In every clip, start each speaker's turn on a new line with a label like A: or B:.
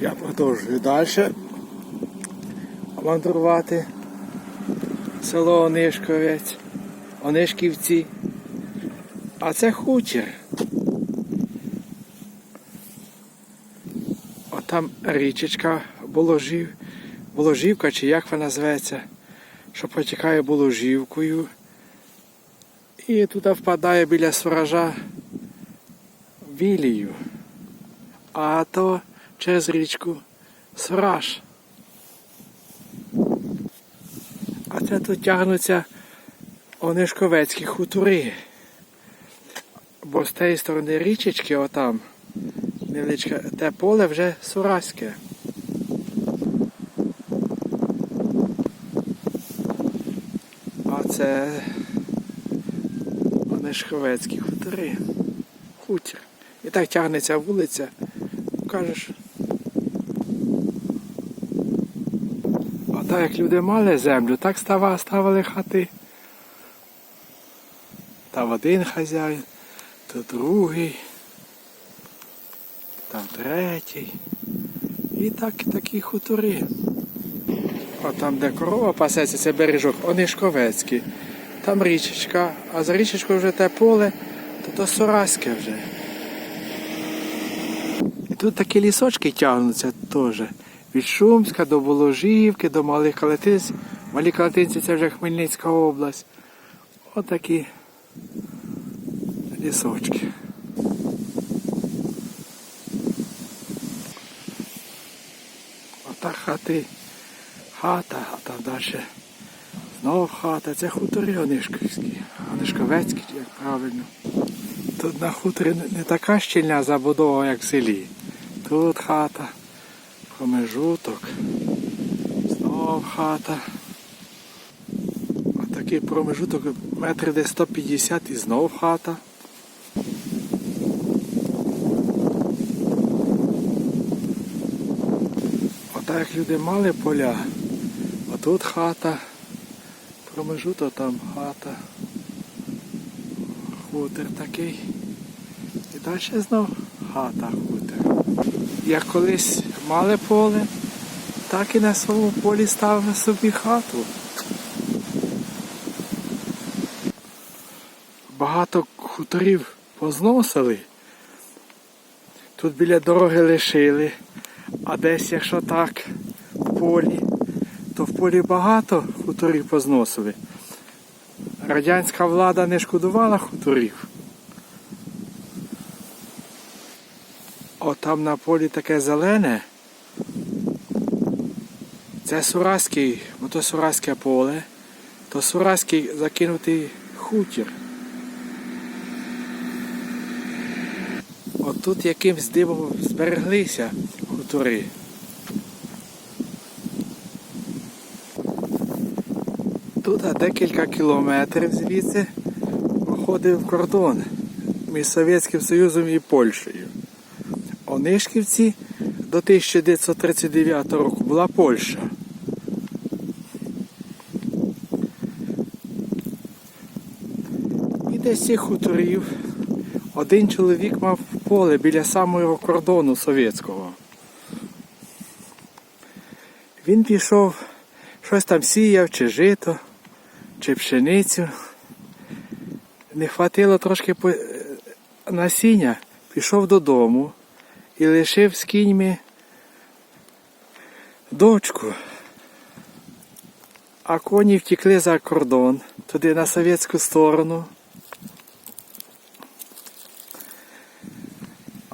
A: Я продовжую далі мандрувати село Онишковець, Онишківці. А це хутір. Отам річечка Боложів, Боложівка, чи як вона зветься, що протікає Боложівкою. І туди впадає біля суража Вілію. А то через річку Сураж. А це тут тягнуться Онишковецькі хутори. Бо з тієї сторони річечки, отам, невеличке, те поле вже Сураське. А це Онишковецькі хутори. Хутір. І так тягнеться вулиця. Кажеш. Так як люди мали землю, так ставили хати. Там один хазяїн, то другий, там третій. І так такі хутори. А там, де корова пасеться, це бережок Онишковецький. Там річечка, а за річечкою вже те поле, то то Сораське вже. І тут такі лісочки тягнуться теж. Від Шумська до Воложівки, до Малих Калетинців. Малі Калетинці це вже Хмельницька область. Отакі лісочки. Отак хати. Хата, а там далі знову хата. Це хутори Онишківські. Онишковецькі, як правильно. Тут на хуторі не така щільна забудова, як в селі. Тут хата, промежуток, знов хата. А такий промежуток метрів десь 150 і знов хата. Отак як люди мали поля, а тут хата, промежуток там хата, хутір такий. І далі знов хата хутір. Як колись мали поле, так і на своєму полі ставили собі хату. Багато хуторів позносили. Тут біля дороги лишили, а десь, якщо так, в полі, то в полі багато хуторів позносили. Радянська влада не шкодувала хуторів. От там на полі таке зелене. Це Сураський, бо то Сураське поле, то Сураський закинутий хутір. От тут якимсь дивом збереглися хутори. Тут декілька кілометрів звідси проходив кордон між Совєтським Союзом і Польщею. Онишківці до 1939 року була Польща. І десь цих хуторів один чоловік мав поле біля самого кордону совєтського. Він пішов, щось там сіяв, чи жито, чи пшеницю. Не хватило трошки е, насіння, пішов додому і лишив з кіньми дочку. А коні втекли за кордон, туди на совєтську сторону.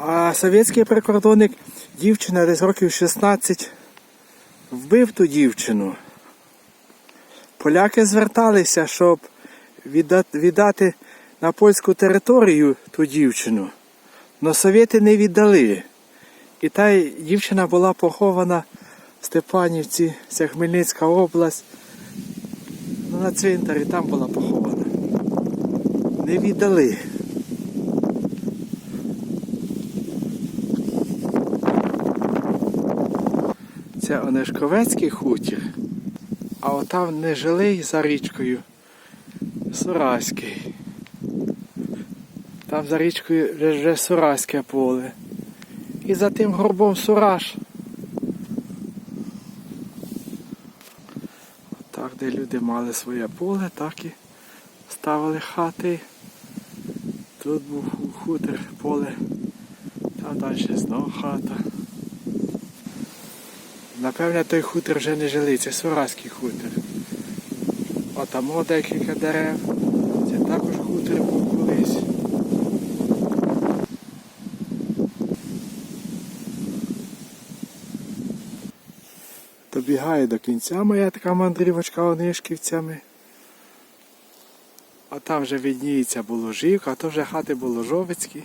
A: А совєтський прикордонник, дівчина десь років 16, вбив ту дівчину. Поляки зверталися, щоб віддати, на польську територію ту дівчину. Но совєти не віддали. І та дівчина була похована в Степанівці, це Хмельницька область. Ну, на цвинтарі там була похована. Не віддали. Це Онешковецький хутір, а отам нежилий за річкою Сураський. Там за річкою вже Сураське поле. І за тим горбом Сураж. Так, де люди мали своє поле, так і ставили хати. Тут був хутір, поле, там далі знову хата. Напевне, той хутір вже не жили, це Сураський хутір. Отамо декілька дерев. Це також хутір був колись. Добігає до кінця моя така мандрівочка Онишківцями. А там вже видніється Боложівка, а то вже хати Боложовицькі.